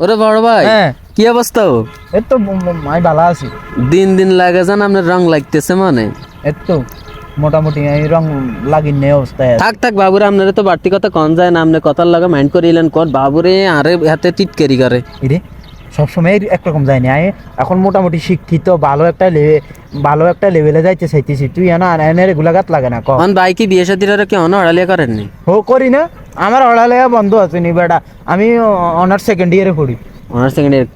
ওরে বড় ভাই হ্যাঁ। কি অবস্থা ও? এই তো আমি ভালো আছি। দিন দিন লাগে যান আপনার রং লাগতেছে মানে। এই তো মোটামুটি এই রং লাগি নে অবস্থায় থাক থাক বাবুরে আপনারে তো বাড়তি কথা কন যায় না আপনি কথার লাগা মাইন্ড করিলেন কর বাবুরে আরে হাতে টিটকারি করে। সবসময় একরকম যায়নি আমি এখন মোটামুটি শিক্ষিত ভালো একটা ভালো একটা লেভেলে যাইতে চাইতেছি তুই এনা এনে রেগুলা গাত লাগে না ক। অন ভাই কি বিয়ে শাদির কি অন হড়ালিয়া করেননি হো করি না। আমার অড়ালেয়া বন্ধ আছে নি বেটা। আমি অনার্স সেকেন্ড ইয়ারে পড়ি। অনার্স সেকেন্ড ইয়ার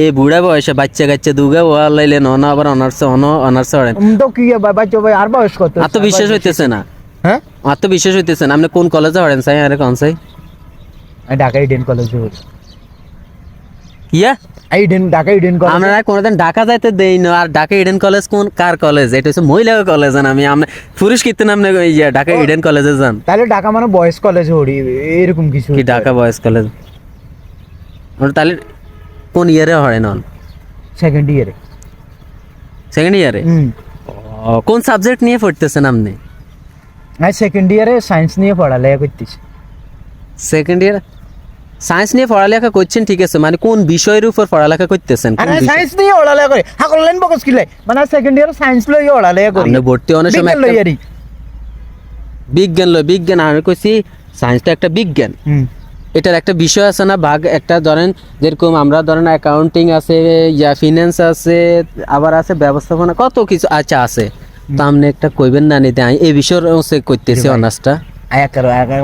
এ বুড়া বয়সে বাচ্চা কাচ্চা দুগে ও লাইলেন অন আবার অনার্স অন অনার্স হড়েন তো কি বাচ্চা ভাই আর বয়স কত? আত্মবিশ্বাস হইতেছে না। হ্যাঁ? আত্মবিশ্বাস হইতেছে না। আপনি কোন কলেজে হড়েন সাই আরে কোন সাই ঢাকা ইডেন কলেজে ইয়া ইডেন ঢাকা ইডেন কলেজ আমরা কোনোদিন ঢাকা যাইতে দেই না। আর ঢাকা ইডেন কলেজ কোন? কার কলেজ এটা হচ্ছে মহিলা কলেজ আমি। আমরা পুরুষ কীর্তি নামনে ইয়া ঢাকা ইডেন কলেজে যান। তাহলে ঢাকা মানে বয়েজ কলেজে পড়ি এরকম কিছু কি ঢাকা বয়েজ কলেজ ওটা তাহলে কোন ইয়ারে হড়েন অন সেকেন্ড ইয়ারে সেকেন্ড ইয়ারে কোন সাবজেক্ট নিয়ে পড়তেছেন আপনি? আমি সেকেন্ড ইয়ারে সায়েন্স নিয়ে পড়ালেখা করতেছি। সেকেন্ড ইয়ার সায়েন্স নিয়ে পড়ালেখা করছেন ঠিক আছে মানে কোন বিষয়ের উপর পড়ালেখা করতেছেন আরে সায়েন্স নিয়ে পড়ালেখা করি। হাকল লাইন বকস কিলে। মানে সেকেন্ড ইয়ারে সায়েন্স লই পড়ালেখা করি। আপনি ভর্তি অনেক সময় লই একটা- বিজ্ঞান লয় বিজ্ঞান আমি কইছি সায়েন্সটা একটা বিজ্ঞান। এটার একটা বিষয় আছে না ভাগ একটা ধরেন যেরকম আমরা ধরেন অ্যাকাউন্টিং আছে ইয়া ফিনান্স আছে আবার আছে ব্যবস্থাপনা কত কিছু আচ্ছা আছে। তো আপনি একটা কইবেন না নিতে এই বিষয়ের হচ্ছে করতেছি। অনার্সটা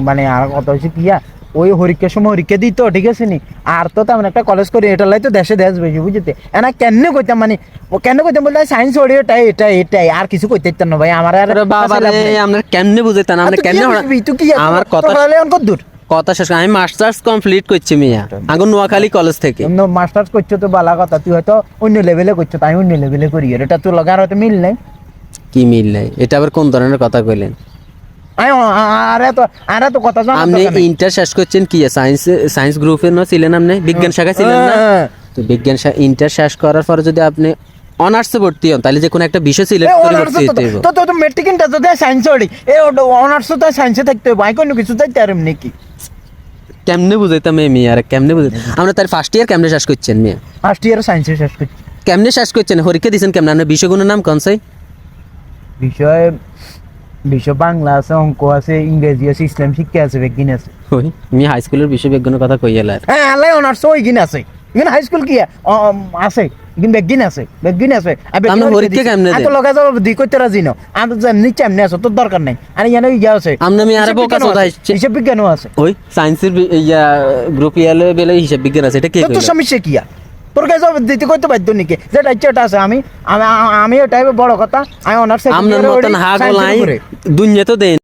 মানে আর কত হচ্ছে কিয়া ওই হরিকের সময় হরিকে দিত ঠিক আছে নি? আর তো তেমন একটা কলেজ করি এটা লাই তো দেশে দেশ বেশি বুঝতে এনা কেন কইতাম মানে ও কেন কইতাম বলতে সায়েন্স ওড়ি এটাই এটাই এটাই আর কিছু কইতে ইতাম না ভাই আমার আর বাবা রে আমরা কেমনে বুঝাইতেন আর আমরা তুই কি কেমনে তুই কি আমার কথা কত দূর? কথা শেষ আমি মাস্টার্স কমপ্লিট করছি মিয়া আগুন নোয়াখালী কলেজ থেকে। মাস্টার্স করছ তো বালা কথা তুই হয়তো অন্য লেভেলে করছ তাই অন্য লেভেলে করি এটা তোর লগার হয়তো মিল নাই। কি মিল নাই? এটা আবার কোন ধরনের কথা কইলেন? আরে তো আরে তো কথা জানা আপনি ইন্টার শেষ করছেন কি সায়েন্স সায়েন্স গ্রুপে না ছিলেন আপনি? বিজ্ঞান শাখা ছিলেন না? হ্যাঁ। তো বিজ্ঞান ইন্টার শেষ করার পরে যদি আপনি অনার্সে ভর্তি হন তাহলে যে কোনো একটা বিষয় এ, সিলেক্ট করে ভর্তি হতে হইব। তো তো মেট্রিক ইন্টার তো সায়েন্স ওড়ি এ অনার্স তো সায়েন্সে থাকতে হবে আমি কোনো কিছু চাইতে আর এমনি কেমনে বুঝাইতাম এই মেয়ে আর কেমনে বুঝাই আমরা তার ফার্স্ট ইয়ার কেমনে শেষ করছেন মেয়ে? ফার্স্ট ইয়ার সায়েন্সে শেষ করছি। কেমনে শেষ করছেন? পরীক্ষা দিয়েছেন কেমনে? আপনার বিষয়গুলোর নাম কোন বিষয় বিষয় বাংলা আছে অঙ্ক আছে ইংরেজি আছে ইসলাম শিক্ষা আছে বিজ্ঞান আছে ওই আমি হাই স্কুলের বিষয় বিজ্ঞানের কথা কই হ্যাঁ আলাই অনার্স ওই গিন আছে। ইগিন হাই স্কুল কি আছে ইগিন বেগিন আছে বেগিন আছে দিছি। কেমনে দেন? লগে যাব দুই করতে রাজি না। আমি তো নিচে এমনি আছে তোর দরকার নাই। আর ইয়ানে ইয়া আছে। আপনি আমি আরে বোকা হিসাব বিজ্ঞানও আছে ওই সায়েন্সের ইয়া গ্রুপ ইয়ালে বেলে হিসাব বিজ্ঞান আছে এটা কে তো সমস্যা কি আর? তোর কাছে দিতে করতে বাধ্য নাকি? যেটা ইচ্ছে ওটা আছে আমি আমি ওটাই এটাই বড় কথা। আমি অনার্স আপনার মতন হাগ দুনিয়া তো দেন